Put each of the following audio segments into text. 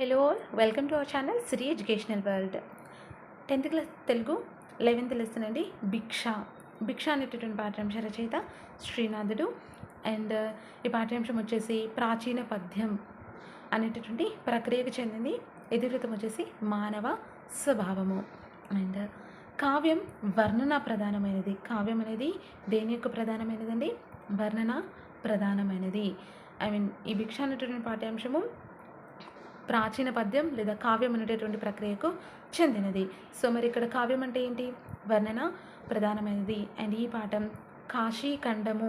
Hello welcome to our channel Sri educational world tenth class Telugu eleventh lesson అండి భిక్ష భిక్ష అనేటటువంటి పాఠ్యాంశ రచయిత శ్రీనాథుడు. అండ్ uh, ఈ పాఠ్యాంశం వచ్చేసి ప్రాచీన పద్యం అనేటటువంటి ప్రక్రియకు చెందింది. ఇతివృత్తం వచ్చేసి మానవ స్వభావము. అండ్ uh, కావ్యం వర్ణన ప్రధానమైనది. కావ్యం అనేది దేని యొక్క ప్రధానమైనదండి? వర్ణన ప్రధానమైనది. ఐ మీన్ ఈ భిక్ష అనేటటువంటి పాఠ్యాంశము ప్రాచీన పద్యం లేదా కావ్యం అనేటటువంటి ప్రక్రియకు చెందినది. సో మరి ఇక్కడ కావ్యం అంటే ఏంటి? వర్ణన ప్రధానమైనది. అండ్ ఈ పాఠం కాశీ ఖండము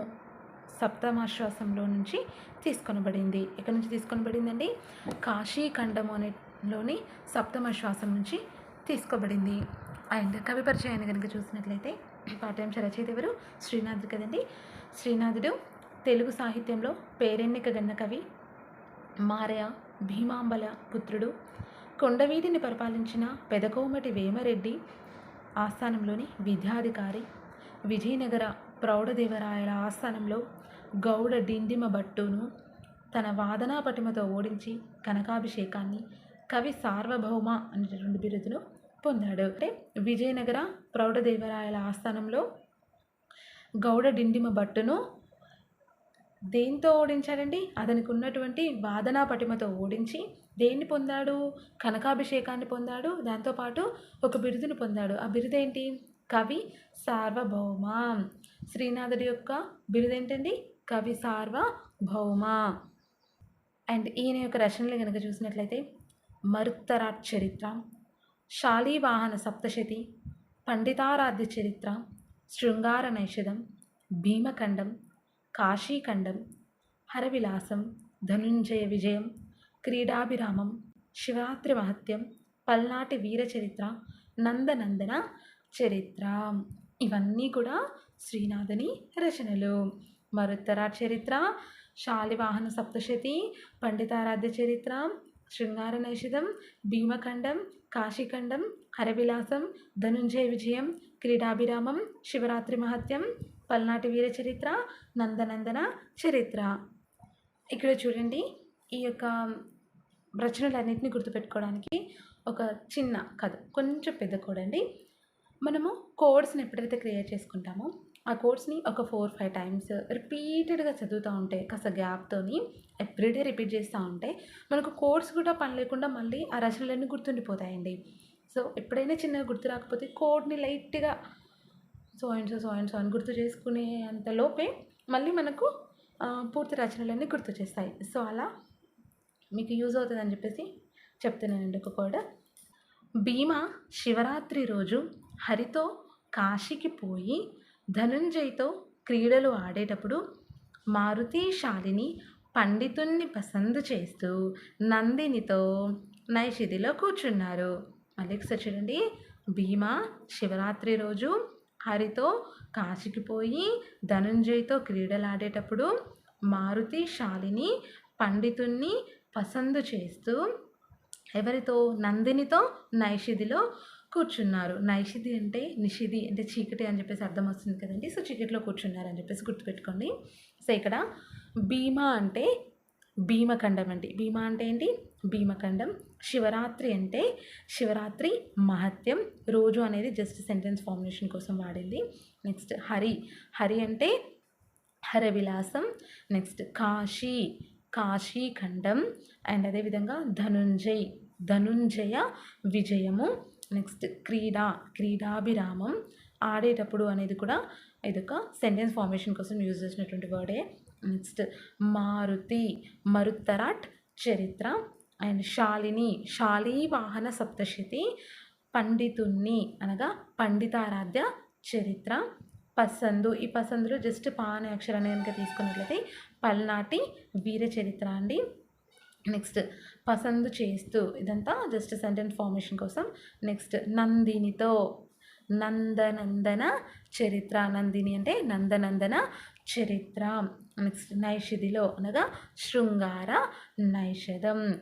సప్తమాశ్వాసంలో నుంచి తీసుకొనబడింది. ఎక్కడి నుంచి తీసుకొనబడిందండి? కాశీఖండము అనేలోని సప్తమాశ్వాసం నుంచి తీసుకోబడింది అండ్ కవి పరిచయాన్ని కనుక చూసినట్లయితే పాఠ్యాంశ రచయిత ఎవరు? శ్రీనాథుడు కదండి. శ్రీనాథుడు తెలుగు సాహిత్యంలో పేరెన్నిక గన్న కవి. మారయ భీమాంబల పుత్రుడు. కొండవీధిని పరిపాలించిన పెదకోమటి వేమరెడ్డి ఆస్థానంలోని విద్యాధికారి. విజయనగర ప్రౌఢదేవరాయల ఆస్థానంలో గౌడ డిండిమ భట్టును తన వాదనా పటిమతో ఓడించి కనకాభిషేకాన్ని కవి సార్వభౌమ అనేటటువంటి బిరుదును పొందాడు. అంటే విజయనగర ప్రౌఢదేవరాయల ఆస్థానంలో గౌడ డిండిమ భట్టును దేంతో ఓడించాడండి అతనికి ఉన్నటువంటి వాదనా పటిమతో ఓడించి దేన్ని పొందాడు? కనకాభిషేకాన్ని పొందాడు? దాంతోపాటు ఒక బిరుదును పొందాడు. ఆ బిరుదు ఏంటి కవి సార్వభౌమ. శ్రీనాథుడి యొక్క బిరుదు ఏంటండి కవి సార్వభౌమ. అండ్ ఈయన యొక్క రచనలు కనుక చూసినట్లయితే మరుత్తరాట్ చరిత్ర శాలీవాహన సప్తశతి పండితారాధ్య చరిత్ర శృంగార నైషధం భీమఖండం కాశీఖండం హరవిలాసం ధనుంజయ విజయం క్రీడాభిరామం శివరాత్రి మహత్యం పల్నాటి వీర చరిత్ర నందనందన చరిత్ర. ఇవన్నీ కూడా శ్రీనాథుని రచనలు. మరుత్తరా చరిత్ర శాలివాహన సప్తశతి పండితారాధ్య చరిత్ర శృంగార నైషిధం భీమఖండం కాశీఖండం హరవిలాసం ధనుంజయ విజయం క్రీడాభిరామం శివరాత్రి మహత్యం పల్నాటి వీర చరిత్ర నందనందన చరిత్ర. ఇక్కడ చూడండి ఈ యొక్క రచనలన్నింటినీ గుర్తుపెట్టుకోవడానికి ఒక చిన్న కథ కొంచెం పెద్ద కోడ్ అండి. మనము కోడ్స్ని ఎప్పుడైతే క్రియేట్ చేసుకుంటామో ఆ కోడ్స్ని ఒక ఫోర్ ఫైవ్ టైమ్స్ రిపీటెడ్గా చదువుతూ ఉంటే కాస్త గ్యాప్తోని ఎవ్రీడే రిపీట్ చేస్తూ ఉంటే మనకు కోడ్స్ కూడా పని లేకుండా మళ్ళీ ఆ రచనలన్నీ గుర్తుండిపోతాయండి. సో ఎప్పుడైనా చిన్నగా గుర్తు రాకపోతే కోడ్ని లైట్గా so and so so and so అని గుర్తు చేసుకునే అంత లోపే మళ్ళీ మనకు పూర్తి రచనలన్నీ గుర్తు చేస్తాయి. సో అలా మీకు యూజ్ అవుతుందని చెప్పేసి చెప్తున్నానండి ఒక కూడా భీమా శివరాత్రి రోజు హరితో కాశీకి పోయి ధనుంజయ్తో క్రీడలు ఆడేటప్పుడు మారుతి శాలిని పండితుణ్ణి పసందు చేస్తూ నందినితో నైషిదిలో కూర్చున్నారు. మళ్ళీ ఒకసారి చూడండి. భీమా శివరాత్రి రోజు హరితో కాశీకి పోయి ధనుంజయ్తో క్రీడలు ఆడేటప్పుడు మారుతి శాలిని పండితుణ్ణి పసందు చేస్తూ ఎవరితో? నందినితో నైషిదిలో కూర్చున్నారు. నైషిది అంటే నిషిది అంటే చీకటి అని చెప్పేసి అర్థం వస్తుంది కదండి. సో చీకటిలో కూర్చున్నారు అని చెప్పేసి గుర్తుపెట్టుకోండి. సో ఇక్కడ భీమా అంటే భీమఖండం అండి. భీమా అంటే ఏంటి? భీమఖండం. శివరాత్రి అంటే శివరాత్రి మహత్యం. రోజు అనేది జస్ట్ సెంటెన్స్ ఫార్ములేషన్ కోసం వాడింది. నెక్స్ట్ హరి. హరి అంటే హరవిలాసం. నెక్స్ట్ కాశీ. కాశీఖండం. అండ్ అదేవిధంగా ధనుంజయ్. ధనుంజయ విజయము. నెక్స్ట్ క్రీడా. క్రీడాభిరామం. ఆడేటప్పుడు అనేది కూడా ఇదొక సెంటెన్స్ ఫార్మేషన్ కోసం యూజ్ చేసినటువంటి వర్డే నెక్స్ట్ మారుతి. మరుత్తరాట్ చరిత్ర. అండ్ శాలిని శాలీవాహన సప్తశతి పండితుణ్ణి అనగా పండితారాధ్య చరిత్ర. పసందు ఈ పసందులో జస్ట్ పా అనే అక్షరాన్ని కనుక తీసుకున్నట్లయితే పల్నాటి వీర చరిత్ర అండి. నెక్స్ట్ పసందు చేస్తూ ఇదంతా జస్ట్ సెంటెన్స్ ఫార్మేషన్ కోసం. నెక్స్ట్ నందినితో నందనందన చరిత్ర. నందిని అంటే నందనందన చరిత్ర. నెక్స్ట్ నైషిదిలో అనగా శృంగార నైషధం.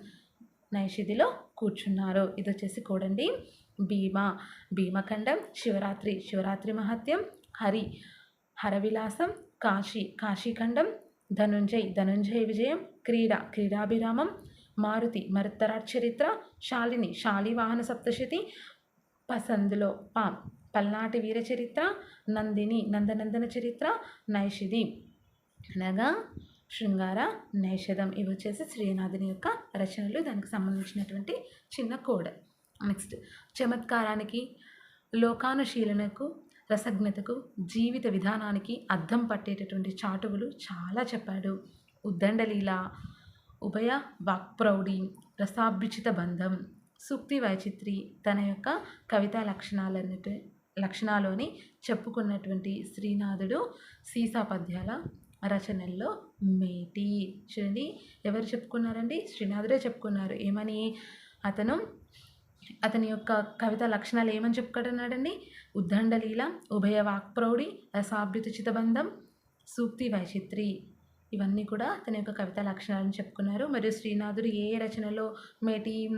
నైషిదిలో కూర్చున్నారు. ఇది వచ్చేసి కూడండి భీమా. భీమఖండం శివరాత్రి. శివరాత్రి మహత్యం హరి. హరవిలాసం కాశీ. కాశీఖండం ధనుంజయ్. ధనుంజయ విజయం క్రీడ. క్రీడాభిరామం మారుతి. మరుత్తరాట్ చరిత్ర శాలిని. శాలివాహన సప్తశతి పసందులో పా. పల్నాటి వీర చరిత్ర నందిని. నందనందన చరిత్ర నైషిది అనగా శృంగార నైషధం ఇవి వచ్చేసి శ్రీనాథుని యొక్క రచనలు. దానికి సంబంధించినటువంటి చిన్న కోడ. నెక్స్ట్ చమత్కారానికి లోకానుశీలనకు రసజ్ఞతకు జీవిత విధానానికి అర్థం పట్టేటటువంటి చాటువులు చాలా చెప్పాడు. ఉద్దండలీల ఉభయ వాక్ప్రౌఢి రసాభిచిత బంధం సూక్తి వైచిత్రి తన యొక్క కవితా లక్షణాలన్నిటి లక్షణాలోని చెప్పుకున్నటువంటి శ్రీనాథుడు సీసా పద్యాల రచనల్లో మేటి చూడండి ఎవరు చెప్పుకున్నారండి? శ్రీనాథుడే చెప్పుకున్నారు. ఏమని? అతను అతని యొక్క కవిత లక్షణాలు ఏమని చెప్పుకుంటున్నాడండి? ఉద్దండలీల ఉభయ వాక్ప్రౌఢి రసాభ్యుత చితబంధం సూక్తి వైచిత్రి. ఇవన్నీ కూడా తన యొక్క కవిత లక్షణాలను చెప్పుకున్నారు. మరియు శ్రీనాథుడు ఏ ఏ రచనలో మేటి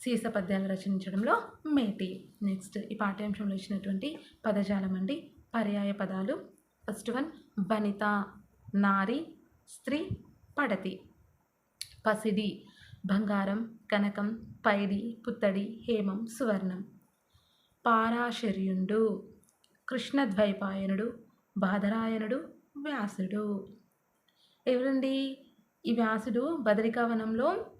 సీస పద్యాలు రచించడంలో మేటి నెక్స్ట్ ఈ పాఠ్యాంశంలో ఇచ్చినటువంటి పదజాలం అండి. పర్యాయ పదాలు. ఫస్ట్ వన్ వనిత నారి స్త్రీ పడతి. పసిడి బంగారం కనకం పైడి పుత్తడి హేమం సువర్ణం. పారాశర్యుండు కృష్ణద్వైపాయనుడు బాధరాయనుడు వ్యాసుడు. ఎవరండి? ఈ వ్యాసుడు బదరికావనంలో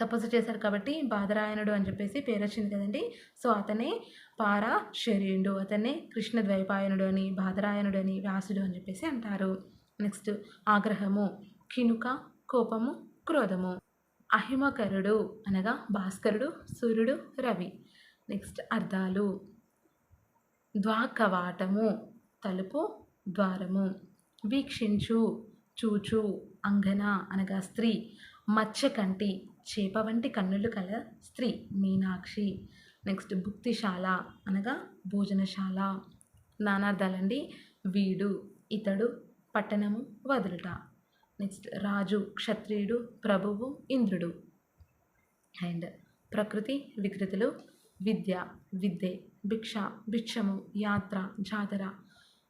తపస్సు చేశారు కాబట్టి బాధరాయణుడు అని చెప్పేసి పేరు వచ్చింది కదండి. సో అతనే పారాశర్యుడు అతనే కృష్ణద్వైపాయనుడు అని బాధరాయణుడు అని వ్యాసుడు అని చెప్పేసి అంటారు. నెక్స్ట్ ఆగ్రహము కినుక కోపము క్రోధము. అహిమకరుడు అనగా భాస్కరుడు సూర్యుడు రవి. నెక్స్ట్ అర్థాలు ద్వాకవాటము తలుపు ద్వారము. వీక్షించు చూచు అంగన అనగా స్త్రీ. మత్స్యకంటి చేప వంటి కన్నులు కల స్త్రీ మీనాక్షి. నెక్స్ట్ భుక్తిశాల అనగా భోజనశాల. నానార్థాలండి వీడు ఇతడు పట్టణము వదులుట. నెక్స్ట్ రాజు క్షత్రియుడు ప్రభువు ఇంద్రుడు. అండ్ ప్రకృతి వికృతులు విద్య విద్యే భిక్ష భిక్షము యాత్ర జాతర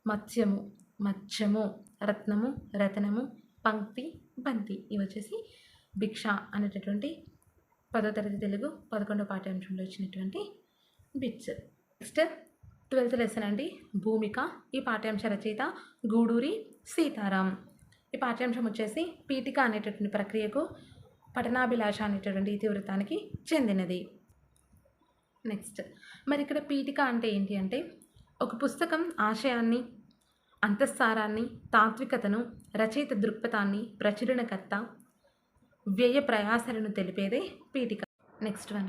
మత్స్యము మత్స్యము రత్నము రతనము పంక్తి బంతి. ఇవి వచ్చేసి భిక్ష అనేటటువంటి పదో తరగతి తెలుగు పదకొండో పాఠ్యాంశంలో వచ్చినటువంటి బిట్స్. నెక్స్ట్ ట్వెల్త్ లెసన్ అండి. భూమిక ఈ పాఠ్యాంశ రచయిత గూడూరి సీతారాం. ఈ పాఠ్యాంశం వచ్చేసి పీఠిక అనేటటువంటి ప్రక్రియకు పఠనాభిలాష అనేటటువంటి ఇతివృత్తానికి చెందినది. నెక్స్ట్ మరి ఇక్కడ పీఠిక అంటే ఏంటి అంటే ఒక పుస్తకం ఆశయాన్ని అంతఃసారాన్ని తాత్వికతను రచయిత దృక్పథాన్ని ప్రచురణకర్త వ్యయ ప్రయాసలను తెలిపేదే పీఠిక. Next one.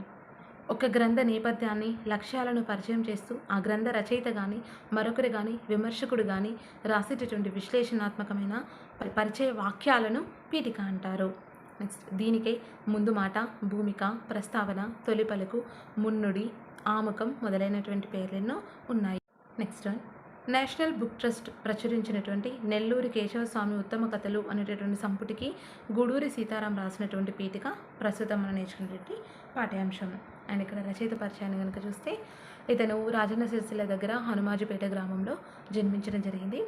ఒక గ్రంథ నేపథ్యాన్ని లక్ష్యాలను పరిచయం చేస్తూ ఆ గ్రంథ రచయిత కానీ మరొకరు కానీ విమర్శకుడు కానీ రాసేటటువంటి విశ్లేషణాత్మకమైన పరి- పరిచయ వాక్యాలను పీఠిక అంటారు. నెక్స్ట్ దీనికే ముందు మాట భూమిక ప్రస్తావన తొలిపలకు మున్నుడి ఆముఖం మొదలైనటువంటి పేర్లెన్నో ఉన్నాయి. Next one. National Book Trust ప్రచురించినటువంటి Nelluri Keshavaswamy ఉత్తమ కథలు అనేటటువంటి సంపుటికి గూడూరి సీతారాం రాసినటువంటి పీఠిక ప్రస్తుతం మనం నేర్చుకునేటువంటి పాఠ్యాంశం. అండ్ ఇక్కడ రచయిత పరిచయాన్ని కనుక చూస్తే ఇతను రాజన్న సిరిసిల్ల దగ్గర హనుమాజిపేట గ్రామంలో జన్మించడం జరిగింది.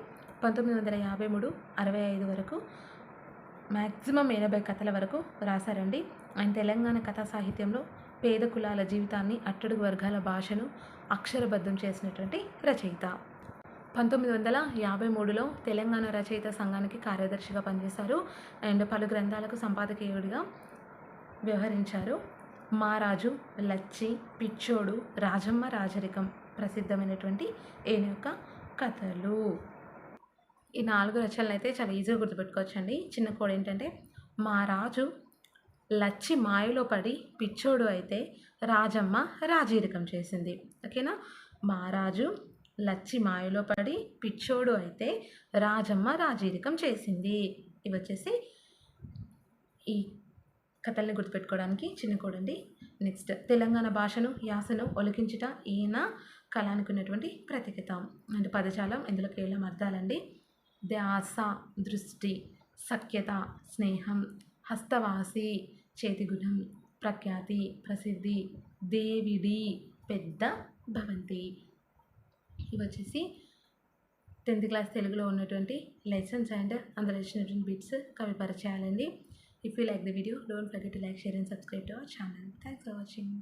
పంతొమ్మిది వందల యాభై మూడు అరవై ఐదు వరకు మ్యాక్సిమం ఎనభై కథల వరకు రాశారండి. ఆయన తెలంగాణ కథా సాహిత్యంలో పేద కులాల జీవితాన్ని అట్టడుగు వర్గాల భాషను అక్షరబద్ధం చేసినటువంటి రచయిత. పంతొమ్మిది వందల యాభై మూడులో తెలంగాణ రచయిత సంఘానికి కార్యదర్శిగా పనిచేశారు అండ్ పలు గ్రంథాలకు సంపాదకీయుడిగా వ్యవహరించారు. మారాజు లచ్చి పిచ్చోడు రాజమ్మ రాజరికం ప్రసిద్ధమైనటువంటి ఈయన యొక్క కథలు. ఈ నాలుగు రచనలు అయితే చాలా ఈజీగా గుర్తుపెట్టుకోవచ్చండి. చిన్న కోడ్ ఏంటంటే మా రాజు లచ్చి మాయలో పడి పిచ్చోడు అయితే రాజమ్మ రాజీరికం చేసింది. ఓకేనా? మహారాజు లచ్చి మాయలో పడి పిచ్చోడు అయితే రాజమ్మ రాజీరికం చేసింది. ఇవి వచ్చేసి ఈ కథల్ని గుర్తుపెట్టుకోవడానికి చిన్న కోడండి. నెక్స్ట్ తెలంగాణ భాషను యాసను ఒలికించుట ఈయన కళానికి ఉన్నటువంటి ప్రత్యేకత అంటే పదజాలం ఇందులో కేవలం అర్థాలండి. ధ్యాస దృష్టి సఖ్యత స్నేహం హస్తవాసి చేతిగుణం ప్రఖ్యాతి ప్రసిద్ధి దేవిడి పెద్ద భవంతి. ఇవి వచ్చేసి టెన్త్ క్లాస్ తెలుగులో ఉన్నటువంటి లెసన్స్ అండ్ అందులో వచ్చినటువంటి బిట్స్ కవి పరిచయాలండి if you like the video don't forget to like share and subscribe to our channel thanks for watching